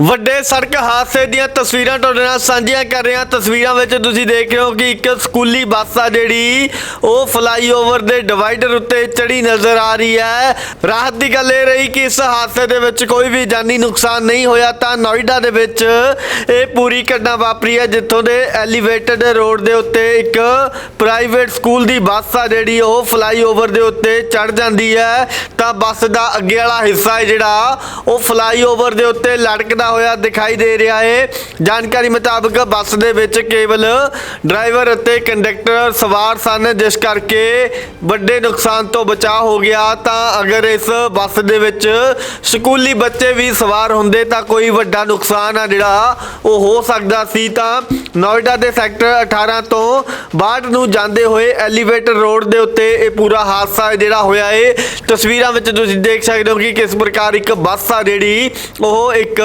ਵੱਡੇ ਸੜਕ ਹਾਦਸੇ ਦੀਆਂ ਤਸਵੀਰਾਂ ਤੁਹਾਡੇ ਨਾਲ ਸਾਂਝੀਆਂ ਕਰ ਰਿਹਾ। ਤਸਵੀਰਾਂ ਵਿੱਚ ਤੁਸੀਂ ਦੇਖ ਰਹੇ ਹੋ ਕਿ ਇੱਕ ਸਕੂਲੀ ਬੱਸ ਆ ਜਿਹੜੀ, ਉਹ ਫਲਾਈਓਵਰ ਦੇ ਡਿਵਾਈਡਰ ਉੱਤੇ ਚੜੀ ਨਜ਼ਰ ਆ ਰਹੀ ਹੈ। ਰਾਹਤ ਦੀ ਗੱਲ ਇਹ ਰਹੀ ਕਿ ਇਸ ਹਾਦਸੇ ਦੇ ਵਿੱਚ ਕੋਈ ਵੀ ਜਾਨੀ ਨੁਕਸਾਨ ਨਹੀਂ ਹੋਇਆ, ਤਾਂ ਨੋਇਡਾ ਦੇ ਵਿੱਚ ਇਹ ਪੂਰੀ ਘਟਨਾ ਵਾਪਰੀ ਹੈ, ਜਿੱਥੋਂ ਦੇ ਐਲੀਵੇਟਡ ਰੋਡ ਦੇ ਉੱਤੇ ਇੱਕ ਪ੍ਰਾਈਵੇਟ ਸਕੂਲ ਦੀ ਬੱਸ ਆ ਜਿਹੜੀ, ਉਹ ਫਲਾਈਓਵਰ ਦੇ ਉੱਤੇ ਚੜ ਜਾਂਦੀ ਹੈ। ਤਾਂ ਬੱਸ ਦਾ ਅੱਗੇ ਵਾਲਾ ਹਿੱਸਾ ਹੈ ਜਿਹੜਾ, ਉਹ ਫਲਾਈਓਵਰ ਦੇ ਉੱਤੇ ਲਟਕਦਾ ਹੋਇਆ ਦਿਖਾਈ ਦੇ ਰਿਹਾ ਹੈ ਜਾਣਕਾਰੀ ਮੁਤਾਬਕ ਬੱਸ ਦੇ ਵਿੱਚ ਕੇਵਲ ਡਰਾਈਵਰ ਅਤੇ ਕੰਡਕਟਰ ਸਵਾਰ ਸਨ, ਜਿਸ ਕਰਕੇ ਵੱਡੇ ਨੁਕਸਾਨ ਤੋਂ ਬਚਾਅ ਹੋ ਗਿਆ। ਤਾਂ ਅਗਰ ਇਸ ਬੱਸ ਦੇ ਵਿੱਚ ਸਕੂਲੀ ਬੱਚੇ ਵੀ ਸਵਾਰ ਹੁੰਦੇ ਤਾਂ ਕੋਈ ਵੱਡਾ ਨੁਕਸਾਨ ਆ ਜਿਹੜਾ ਉਹ ਹੋ ਸਕਦਾ ਸੀ ਤਾਂ ਨੋਇਡਾ ਦੇ ਸੈਕਟਰ 18 ਤੋਂ 62 ਨੂੰ ਜਾਂਦੇ ਹੋਏ ਐਲੀਵੇਟਰ ਰੋਡ ਦੇ ਉੱਤੇ ਇਹ ਪੂਰਾ ਹਾਦਸਾ ਜਿਹੜਾ ਹੋਇਆ ਏ। ਤਸਵੀਰਾਂ ਵਿੱਚ ਤੁਸੀਂ ਦੇਖ ਸਕਦੇ ਹੋ ਕਿ ਕਿਸ ਪ੍ਰਕਾਰ ਇੱਕ ਬੱਸ ਆ ਜਿਹੜੀ, ਉਹ ਇੱਕ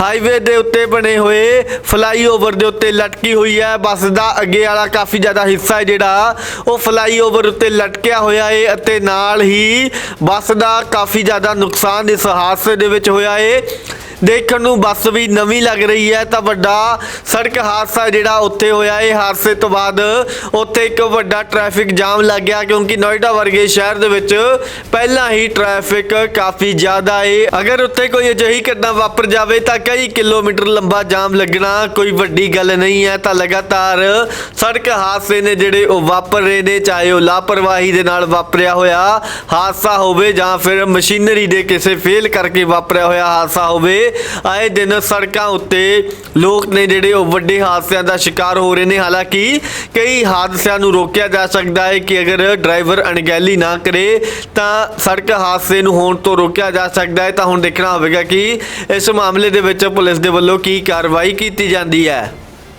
ਹਾਈਵੇ ਦੇ ਉੱਤੇ ਬਣੇ ਹੋਏ ਫਲਾਈਓਵਰ ਦੇ ਉੱਤੇ ਲਟਕੀ ਹੋਈ ਹੈ। ਬੱਸ ਦਾ ਅੱਗੇ ਵਾਲਾ ਕਾਫੀ ਜ਼ਿਆਦਾ ਹਿੱਸਾ ਹੈ ਜਿਹੜਾ, ਉਹ ਫਲਾਈਓਵਰ ਉੱਤੇ ਲਟਕਿਆ ਹੋਇਆ ਏ ਅਤੇ ਨਾਲ ਹੀ ਬੱਸ ਦਾ ਕਾਫੀ ਜ਼ਿਆਦਾ ਨੁਕਸਾਨ ਇਸ ਹਾਦਸੇ ਦੇ ਵਿੱਚ ਹੋਇਆ ਏ। ਦੇਖਣ ਨੂੰ ਬੱਸ ਵੀ ਨਵੀਂ ਲੱਗ ਰਹੀ ਹੈ, ਤਾਂ ਵੱਡਾ ਸੜਕ ਹਾਦਸਾ ਜਿਹੜਾ ਉੱਥੇ ਹੋਇਆ। ਇਹ ਹਾਦਸੇ ਤੋਂ ਬਾਅਦ ਉੱਥੇ ਇੱਕ ਵੱਡਾ ਟ੍ਰੈਫਿਕ ਜਾਮ ਲੱਗ ਗਿਆ, ਕਿਉਂਕਿ ਨੋਇਡਾ ਵਰਗੇ ਸ਼ਹਿਰ ਦੇ ਵਿੱਚ ਪਹਿਲਾਂ ਹੀ ਟ੍ਰੈਫਿਕ ਕਾਫੀ ਜ਼ਿਆਦਾ ਹੈ ਅਗਰ ਉੱਥੇ ਕੋਈ ਅਜਿਹੀ ਘਟਨਾ ਵਾਪਰ ਜਾਵੇ, ਤਾਂ ਕਈ ਕਿਲੋਮੀਟਰ ਲੰਬਾ ਜਾਮ ਲੱਗਣਾ ਕੋਈ ਵੱਡੀ ਗੱਲ ਨਹੀਂ ਹੈ। ਤਾਂ ਲਗਾਤਾਰ ਸੜਕ ਹਾਦਸੇ ਨੇ ਜਿਹੜੇ ਉਹ ਵਾਪਰ ਰਹੇ ਨੇ, ਚਾਹੇ ਉਹ ਲਾਪਰਵਾਹੀ ਦੇ ਨਾਲ ਵਾਪਰਿਆ ਹੋਇਆ ਹਾਦਸਾ ਹੋਵੇ ਜਾਂ ਫਿਰ ਮਸ਼ੀਨਰੀ ਦੇ ਕਿਸੇ ਫੇਲ ਕਰਕੇ ਵਾਪਰਿਆ ਹੋਇਆ ਹਾਦਸਾ ਹੋਵੇ ਆਏ ਦਿਨ ਸੜਕਾਂ ਉੱਤੇ ਲੋਕ ਨੇ ਜਿਹੜੇ ਉਹ ਵੱਡੇ ਹਾਦਸਿਆਂ ਦਾ ਸ਼ਿਕਾਰ ਹੋ ਰਹੇ ਨੇ। ਹਾਲਾਂਕਿ ਕਈ ਹਾਦਸਿਆਂ ਨੂੰ ਰੋਕਿਆ ਜਾ ਸਕਦਾ ਹੈ ਕਿ ਅਗਰ ਡਰਾਈਵਰ ਅਣਗਹਿਲੀ ਨਾ ਕਰੇ ਤਾਂ ਸੜਕ ਹਾਦਸੇ ਨੂੰ ਹੋਣ ਤੋਂ ਰੋਕਿਆ ਜਾ ਸਕਦਾ ਹੈ। ਤਾਂ ਹੁਣ ਦੇਖਣਾ ਹੋਵੇਗਾ ਕਿ ਇਸ ਮਾਮਲੇ ਦੇ ਵਿੱਚ ਪੁਲਿਸ ਦੇ ਵੱਲੋਂ ਕੀ ਕਾਰਵਾਈ ਕੀਤੀ ਜਾਂਦੀ ਹੈ।